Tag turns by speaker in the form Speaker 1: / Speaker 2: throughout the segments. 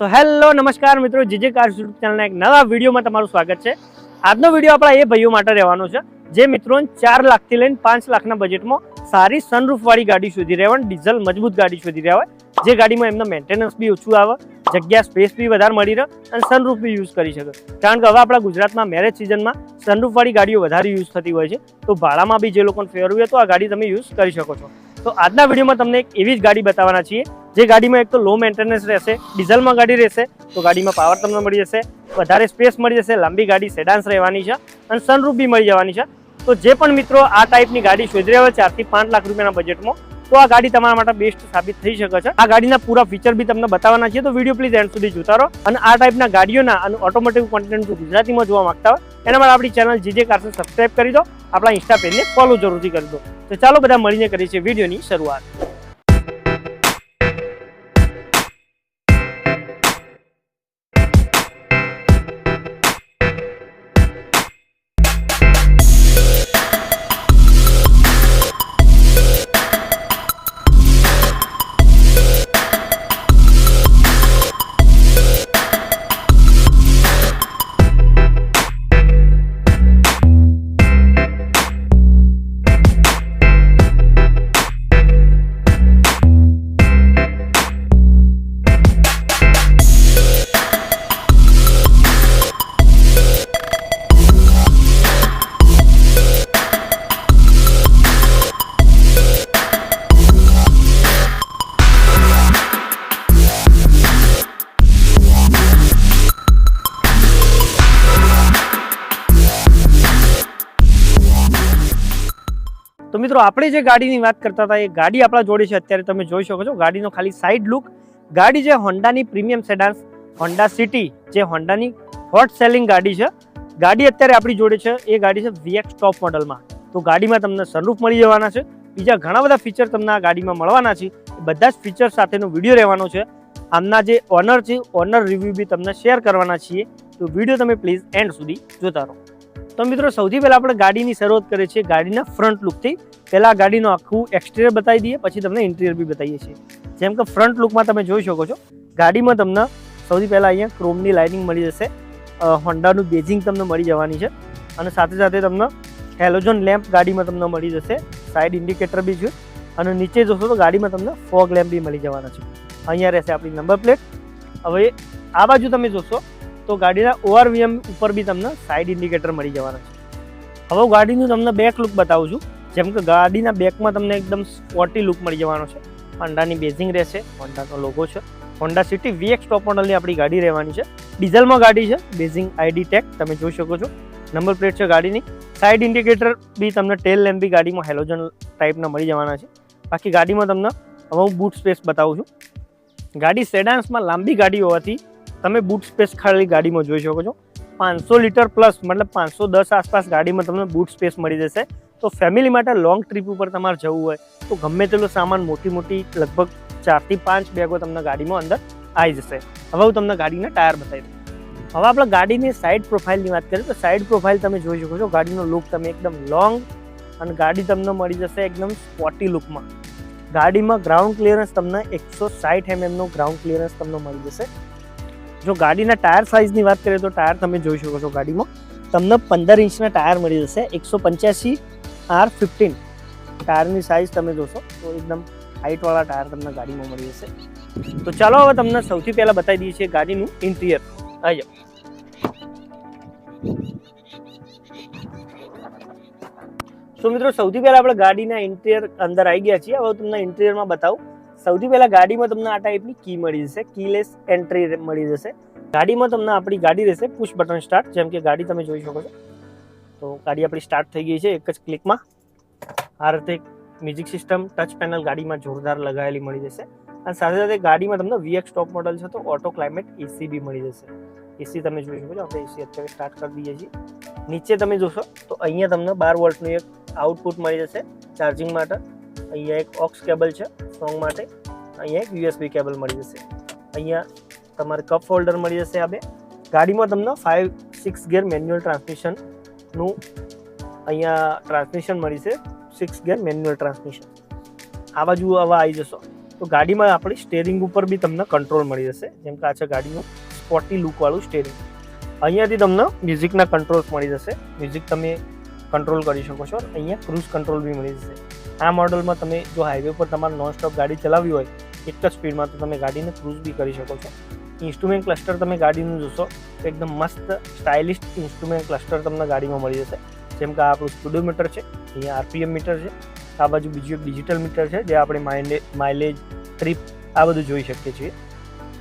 Speaker 1: So hello નમસ્કાર મિત્રો. GJ car YouTube ચેનલના એક નવા વિડીયોમાં તમારું સ્વાગત છે. આજનો વીડિયો આપણા એ ભાઈઓ માટે રહેવાનો છે, જે મિત્રો ચાર લાખથી લઈને પાંચ લાખના બજેટમાં સારી સનરૂફવાળી ગાડી શોધી રહ્યા હોય ડીઝલ મજબૂત ગાડી શોધી રહ્યા હોય, જે ગાડીમાં એમનો મેન્ટેનન્સ બી ઓછું આવે, જગ્યા સ્પેસ બી વધારે મળી રહે અને સનરૂફ બી યુઝ કરી શકે. કારણ કે હવે આપણા ગુજરાતમાં મેરેજ સિઝનમાં સનરૂફવાળી ગાડીઓ વધારે યુઝ થતી હોય છે. તો ભાડામાં બી જે લોકોને ફેરવું હોય તો આ ગાડી તમે યુઝ કરી શકો છો. તો આજના વિડીયોમાં તમને એક એવી જ ગાડી બતાવવાના છીએ જે ગાડીમાં એક તો લો મેન્ટેનન્સ રહેશે, ડીઝલમાં ગાડી રહેશે, તો ગાડીમાં પાવર તમને મળી જશે, વધારે સ્પેસ મળી જશે, લાંબી ગાડી સેડાન્સ રહેવાની છે અને સનરૂફ બી મળી જવાની છે. તો જે પણ મિત્રો આ ટાઈપની ગાડી શોધી રહ્યા હોય ચારથી પાંચ લાખ રૂપિયાના બજેટમાં તો આ ગાડી તમારા માટે બેસ્ટ સાબિત થઈ શકે છે. આ ગાડીના પૂરા ફીચર બી તમને બતાવવાના છે તો વીડિયો પ્લીઝ એન્ડ સુધી જોતા રહો. અને આ ટાઈપના ગાડીઓના અને ઓટોમેટિક કોન્ટેન્ટ ગુજરાતીમાં જોવા માંગતા હોય, એના માટે આપણી ચેનલ જીજે કાર્સને સબસ્ક્રાઇબ કરી દો. આપણા ઇન્સ્ટા પેજને ફોલો જરૂરથી કરી દો. તો ચાલો બધા મળીને કરીએ છીએ વિડીયોની શરૂઆત. તો મિત્રો, આપણે જે ગાડીની વાત કરતા હતા, એ ગાડી આપણા જોડે છે. અત્યારે તમે જોઈ શકો છો, ગાડીનો ખાલી સાઈડ લુક ગાડી છે હોન્ડાની પ્રીમિયમ સેડાન્સ હોન્ડા સિટી જે હોન્ડાની હોટ સેલિંગ ગાડી છે. ગાડી અત્યારે આપણી જોડે છે, એ ગાડી છે વીએક્સ ટોપ મોડલમાં તો ગાડીમાં તમને સનરૂફ મળી જવાના છે. બીજા ઘણા બધા ફીચર તમને આ ગાડીમાં મળવાના છે. બધા જ ફીચર સાથેનો વીડિયો રહેવાનો છે. આમના જે ઓનર છે ઓનર રિવ્યૂ બી તમને શેર કરવાના છીએ. તો વીડિયો તમે પ્લીઝ એન્ડ સુધી જોતા રહો. તો મિત્રો, સૌથી પહેલાં આપણે ગાડીની શરૂઆત કરીએ છીએ ગાડીના ફ્રન્ટ લુકથી પહેલાં ગાડીનું આખું એક્સટિરિયર બતાવી દઈએ, પછી તમને ઇન્ટિરિયર બી બતાવીએ છીએ. જેમ કે ફ્રન્ટ લુકમાં તમે જોઈ શકો છો, ગાડીમાં તમને સૌથી પહેલાં અહીંયા ક્રોમની લાઇનિંગ મળી જશે. હોન્ડાનું બેઝિંગ તમને મળી જવાની છે. અને સાથે સાથે તમને હેલોજન લેમ્પ ગાડીમાં તમને મળી જશે. સાઈડ ઇન્ડિકેટર બી છે. અને નીચે જોશો તો ગાડીમાં તમને ફોગ લેમ્પ બી મળી જવાના છે. અહીંયા રહેશે આપણી નંબર પ્લેટ હવે આ બાજુ તમે જોશો તો ગાડીના ઓઆરવીએમ ઉપર બી તમને સાઈડ ઇન્ડિકેટર મળી જવાના છે. હવે ગાડીનું તમને બેક લુક બતાવું છું. જેમ કે ગાડીના બેકમાં તમને એકદમ સ્પોટી લુક મળી જવાનો છે. હોન્ડાની બેઝિંગ રહેશે. હોન્ડાનો લોગો છે. હોન્ડા સિટી વીએક્સ ટોપ મોડલની આપણી ગાડી રહેવાની છે. ડીઝલમાં ગાડી છે. બેઝિંગ આઈડી ટેક તમે જોઈ શકો છો. નંબર પ્લેટ છે ગાડીની. સાઈડ ઇન્ડિકેટર બી તમને ટેલ લેમ્પ બી ગાડીમાં હેલોજન ટાઈપના મળી જવાના છે. બાકી ગાડીમાં તમને હવે હું બૂટ સ્પેસ બતાવું છું. ગાડી સેડાન્સમાં લાંબી ગાડી હોવાથી તમે બૂટ સ્પેસ ખાલી ગાડીમાં જોઈ શકો છો. પાંચસો લીટર પ્લસ મતલબ પાંચસો દસ આસપાસ ગાડીમાં તમને બૂટ સ્પેસ મળી જશે. તો ફેમિલી માટે લોંગ ટ્રીપ ઉપર તમારે જવું હોય, તો ગમે તેટલો સામાન મોટી મોટી, લગભગ ચારથી પાંચ બેગો તમને ગાડીમાં અંદર આવી જશે. હવે હું તમને ગાડીના ટાયર બતાવી દઉં. હવે આપણે ગાડીની સાઈડ પ્રોફાઇલની વાત કરીએ, તો સાઈડ પ્રોફાઇલ તમે જોઈ શકો છો, ગાડીનો લુક તમે એકદમ લોંગ અને ગાડી તમને મળી જશે એકદમ સ્પોટી લુકમાં ગાડીમાં ગ્રાઉન્ડ ક્લિયરન્સ તમને એકસો સાઠ એમએમનું ગ્રાઉન્ડ ક્લિયરન્સ તમને મળી જશે. જો ગાડીના ટાયર સાઇઝની વાત કરીએ તો ટાયર તમે જોઈ શકો છો ગાડીમાં. તમને પંદર ઇંચના ટાયર મળી જશે. એકસો પંચ્યાસી આર ફિફ્ટીન ટાયરની સાઇઝ તમે જોશો તો એકદમ હાઇટવાળા ટાયર તમને ગાડીમાં મળી જશે. તો ચાલો હવે તમને સૌથી પહેલાં બતાવી દઈએ છીએ ગાડીનું ઇન્ટિરિયર. આવી જાઓ. તો મિત્રો સૌથી પહેલાં આપણે ગાડીના ઇન્ટિરિયર અંદર આવી ગયા છીએ. હવે તમને ઇન્ટિરિયરમાં બતાવું. સૌથી પહેલા ગાડીમાં તમને આ ટાઈપની કી મળી જશે. કીલેસ એન્ટ્રી મળી જશે. ગાડીમાં તમને આપણી ગાડી રહેશે પુશ બટન સ્ટાર્ટ જેમ કે ગાડી તમે જોઈ શકો છો. તો ગાડી આપણી સ્ટાર્ટ થઈ ગઈ છે એક જ ક્લિકમાં આ રીતે મ્યુઝિક સિસ્ટમ ટચ પેનલ ગાડીમાં જોરદાર લગાવેલી મળી જશે. અને સાથે સાથે ગાડીમાં તમને વીએક્સ ટોપ મોડલ છે તો ઓટો ક્લાઇમેટ એસી બી મળી જશે. એસી તમે જોઈ શકો છો. આપણે એસી અત્યારે સ્ટાર્ટ કરી દઈએ છીએ. નીચે તમે જોશો તો અહીંયા તમને બાર વોલ્ટનું એક આઉટપુટ મળી જશે ચાર્જિંગ માટે. અહીંયા એક ઓક્સ કેબલ છે સોંગ માટે. અહીંયા એક યુએસબી કેબલ મળી જશે. અહીંયા તમારે કપ હોલ્ડર મળી જશે આ બે. ગાડીમાં તમને ફાઇવ સિક્સ ગેર મેન્યુઅલ ટ્રાન્સમિશનનું અહીંયા ટ્રાન્સમિશન મળી છે સિક્સ ગેર મેન્યુઅલ ટ્રાન્સમિશન આ બાજુ આવા આવી જશો. તો ગાડીમાં આપણી સ્ટેરિંગ ઉપર બી તમને કંટ્રોલ મળી જશે. જેમ કે આ છે ગાડીનું સ્પોટી લુકવાળું સ્ટેરિંગ અહીંયાથી તમને મ્યુઝિકના કંટ્રોલ્સ મળી જશે. મ્યુઝિક તમે કંટ્રોલ કરી શકો છો. અહીંયા ક્રૂઝ કંટ્રોલ બી મળી જશે. આ મોડલમાં તમે જો હાઈવે પર તમારે નોન સ્ટોપ ગાડી ચલાવવી હોય, એક જ સ્પીડમાં તો તમે ગાડીને ક્રૂઝ બી કરી શકો છો. ઇન્સ્ટ્રુમેન્ટ ક્લસ્ટર તમે ગાડીનું જોશો, તો એકદમ મસ્ત સ્ટાઇલિશ ઇન્સ્ટ્રુમેન્ટ ક્લસ્ટર તમને ગાડીમાં મળી જશે. જેમ કે આ આપણું સ્પીડોમીટર છે, અહીંયા આરપીએમ મીટર છે, આ બાજુ બીજું એક ડિજિટલ મીટર છે, જે આપણે માઇલેજ માઇલેજ ટ્રીપ આ બધું જોઈ શકીએ છીએ.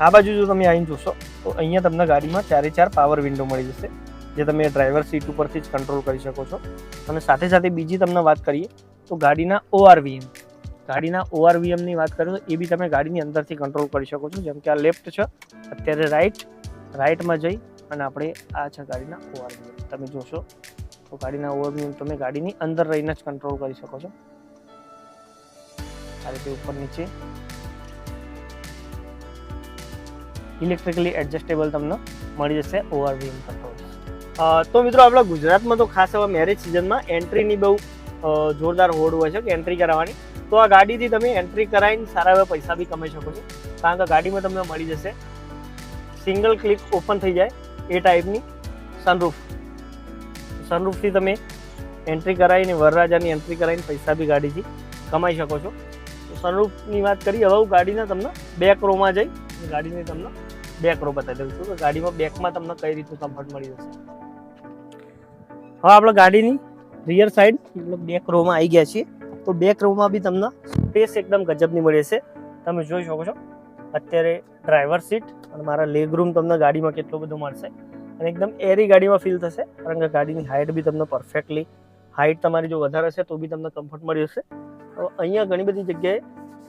Speaker 1: આ બાજુ જો તમે આવીને જોશો, તો અહીંયા તમને ગાડીમાં ચારે ચાર પાવર વિન્ડો મળી જશે. જે તમે ડ્રાઈવર સીટ ઉપરથી જ કંટ્રોલ કરી શકો છો. અને સાથે સાથે બીજી તમને વાત કરીએ, તો ગાડીના ઓઆરવીએમ ગાડીના ઓઆરવીએમની વાત કરીએ તો એ બી તમે ગાડીની અંદરથી કંટ્રોલ કરી શકો છો. જેમ કે આ લેફ્ટ છે, અત્યારે રાઈટ રાઈટમાં જઈ અને આપણે આ છે ગાડીના ઓઆરવીએમ તમે જોશો, તો ગાડીના ઓવરવ્યૂ તમે ગાડીની અંદર રહીને જ કંટ્રોલ કરી શકો છો. આ રીતે ઉપર નીચે. ઇલેક્ટ્રિકલી એડજસ્ટેબલ તમને મળી જશે ઓવરવ્યૂ કંટ્રોલ તો મિત્રો આપણા ગુજરાતમાં તો ખાસ હવે મેરેજ સિઝનમાં એન્ટ્રીની બહુ જોરદાર હોડ હોય છે કે એન્ટ્રી કરાવવાની. તો આ ગાડીથી તમે એન્ટ્રી કરાવીને સારા એવા પૈસા બી કમાઈ શકો છો. કારણ કે ગાડીમાં તમને મળી જશે. સિંગલ ક્લિક ઓપન થઈ જાય એ ટાઈપની સનરૂફ સનરૂફથી તમે એન્ટ્રી કરાવીને વરરાજાની એન્ટ્રી કરાવીને પૈસા બી ગાડીથી કમાઈ શકો છો. સનરૂફની વાત કરી હવે હું ગાડીના તમને બેક રોમાં જઈ, ગાડીને તમને બેક રો બતાવી દઉં છું કે ગાડીમાં બેકમાં તમને કઈ રીતનું કમ્ફર્ટ મળી જશે. હવે આપણે ગાડીની રિયર સાઈડ મતલબ બેક રોમાં આવી ગયા છીએ. તો બેક રોમાં બી તમને સ્પેસ એકદમ ગજબની મળી છે. તમે જોઈ શકો છો, અત્યારે ડ્રાઈવર સીટ અને મારા લેગ રૂમ તમને ગાડીમાં કેટલો બધો મળશે. અને એકદમ એરી ગાડીમાં ફીલ થશે, કારણ કે ગાડીની હાઇટ બી તમને પરફેક્ટલી હાઇટ તમારી જો વધારે હશે તો બી તમને કમ્ફર્ટ મળી જશે. તો અહીંયા ઘણી બધી જગ્યાએ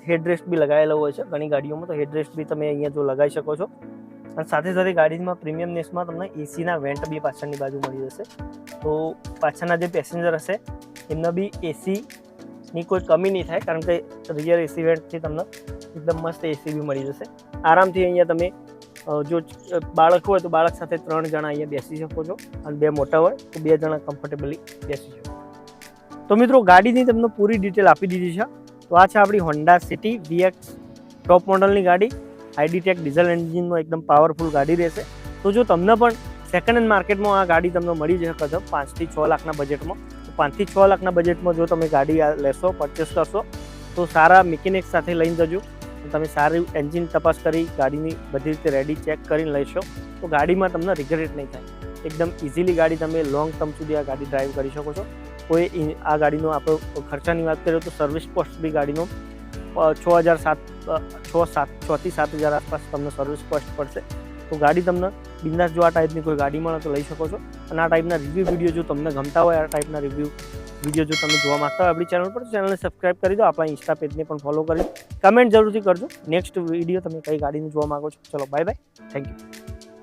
Speaker 1: હેડરેસ્ટ બી લગાવેલો હોય છે. ઘણી ગાડીઓમાં તો હેડરેસ્ટ બી તમે અહીંયા જો લગાવી શકો છો. અને સાથે સાથે ગાડીમાં પ્રીમિયમ નેસમાં તમને એસીના વેન્ટ બી પાછળની બાજુ મળી જશે. તો પાછળના જે પેસેન્જર હશે, એમને બી એસીની કોઈ કમી નહીં થાય, કારણ કે રિયર એસી વેન્ટથી તમને એકદમ મસ્ત એસી બી મળી જશે. આરામથી અહીંયા તમે જો બાળક હોય તો બાળક સાથે ત્રણ જણા અહીંયા બેસી શકો છો અને બે મોટા હોય તો બે જણા કમ્ફર્ટેબલી બેસી શકો તો મિત્રો, ગાડીની તમને પૂરી ડિટેલ આપી દીધી છે. તો આ છે આપણી હોન્ડા સિટી વીએક્સ ટોપ મોડલની ગાડી. આઈડીટેક ડીઝલ એન્જિનનો એકદમ પાવરફુલ ગાડી રહેશે. તો જો તમને પણ સેકન્ડ હેન્ડ માર્કેટમાં આ ગાડી તમને મળી શકે છે પાંચથી છ લાખના બજેટમાં તો પાંચથી છ લાખના બજેટમાં જો તમે ગાડી લેશો પરચેસ કરશો, તો સારા મિકેનિક સાથે લઈને જજો. તમે સારી એન્જિન તપાસ કરી, ગાડીની બધી રીતે રેડી ચેક કરીને લેશો તો ગાડીમાં તમને રિગ્રેટ નહીં થાય. એકદમ ઇઝીલી ગાડી તમે લોંગ ટર્મ સુધી આ ગાડી ડ્રાઈવ કરી શકો છો. કોઈ આ ગાડીનો આપણો ખર્ચાની વાત કરીએ તો સર્વિસ કોસ્ટ બી ગાડીનો છ હજાર સાત છ સાત છથી સાત હજાર આસપાસ તમને સર્વિસ કોસ્ટ પડશે. તો ગાડી તમને બિંદાસ જો આ ટાઈપની કોઈ ગાડી મળે તો લઈ શકો છો. અને આ ટાઈપના રિવ્યૂ વીડિયો જો તમને ગમતા હોય, આ ટાઈપના રિવ્યૂ વીડિયો જો તમે જોવા માંગતા હોય, આપણી ચેનલ પર ચેનલને સબસ્ક્રાઇબ કરી દો. આપણા ઇન્સ્ટા પેજને પણ ફોલો કરી કમેન્ટ જરૂરથી કરજો. નેક્સ્ટ વીડિયો તમે કઈ ગાડીને જોવા માંગો છો. ચલો બાય બાય થેન્ક યુ